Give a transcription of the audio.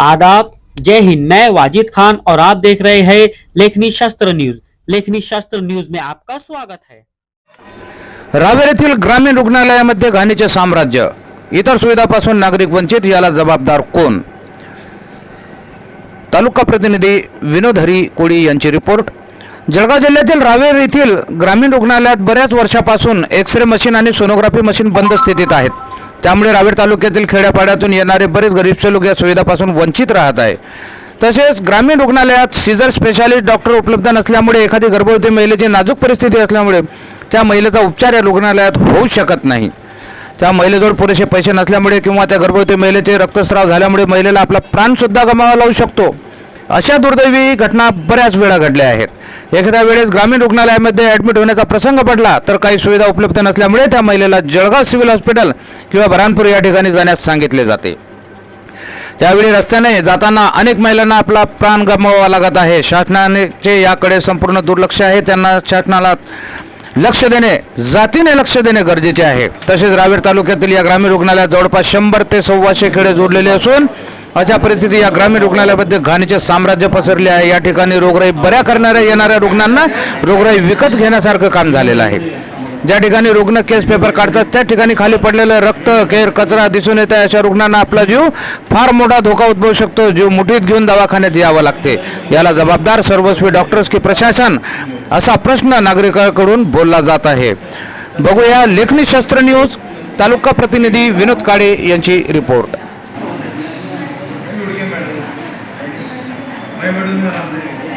आदाब। जय हिंद। मैं वाजिद खान और आप देख रहे हैं लेखनी शास्त्र न्यूज। लेखनी शास्त्र न्यूज में आपका स्वागत है। रावेर येथील ग्रामीण रुग्णालयामध्ये घाणीचे साम्राज्य। इतर सुविधापासून नागरिक वंचित याला जबाबदार कोण? तालुका प्रतिनिधी विनोद हरी कोळी यांची रिपोर्ट। जळगाव जिल्ह्यातील रावेर येथील ग्रामीण रुग्णालयात बऱ्याच वर्षापासून एक्स रे मशीन आणि सोनोग्राफी मशीन बंद स्थितीत आहेत। त्यामुळे रावेर तालुक्यातील खेड्यापाड्यातून येणारे बरेच गरीबसे लोक या सुविधापासून वंचित राहत आहे. तसेच ग्रामीण रुग्णालयात सीझर स्पेशालिस्ट डॉक्टर उपलब्ध नसल्यामुळे एखादी गर्भवती महिलेची नाजूक परिस्थिती असल्यामुळे त्या महिलेचा उपचार या रुग्णालयात होऊ शकत नाही. त्या महिलेजवळ पुरेसे पैसे नसल्यामुळे किंवा त्या गर्भवती महिलेचे रक्तस्राव झाल्यामुळे महिलेला आपला प्राणसुद्धा गमावा लावू शकतो. अशा दुर्दैवी घटना बऱ्याच वेळा घडल्या आहेत. एखाद्या वेळेस ग्रामीण रुग्णालयामध्ये ऍडमिट होण्याचा प्रसंग पडला तर काही सुविधा उपलब्ध नसल्यामुळे त्या महिलेला जळगाव सिव्हिल हॉस्पिटल किंवा बरानपूर या ठिकाणी जाण्यास सांगितले जाते. त्यावेळी रस्त्याने जाताना अनेक महिलांना आपला प्राण गमवावा लागत आहे. शासनाचे याकडे संपूर्ण दुर्लक्ष आहे. त्यांना शासनाला लक्ष देणे जातीने लक्ष देणे गरजेचे आहे. तसेच रावेर तालुक्यातील या ग्रामीण रुग्णालयात जवळपास शंभर ते सव्वाशे खेडे जोडलेले असून अशा परिस्थिती या ग्रामीण रुग्णालयामध्ये घाणीचे साम्राज्य पसरले आहे. या ठिकाणी रोगराई बऱ्या करणाऱ्या येणाऱ्या रुग्णांना रोगराई विकत घेण्यासारखं काम झालेलं आहे. ज्या ठिकाणी रुग्ण केस पेपर काढतात त्या ठिकाणी खाली पडलेलं रक्त केर कचरा दिसून येत आहे. अशा रुग्णांना आपला जीव फार मोठा धोका उद्भवू शकतो. जीव मुठीत घेऊन दवाखान्यात यावं लागते. याला जबाबदार सर्वस्वी डॉक्टर्स की प्रशासन असा प्रश्न नागरिकांकडून बोलला जात आहे. बघूया लेखनी शस्त्र न्यूज तालुका प्रतिनिधी विनोद काळे यांची रिपोर्ट. భయపడుతున్నాను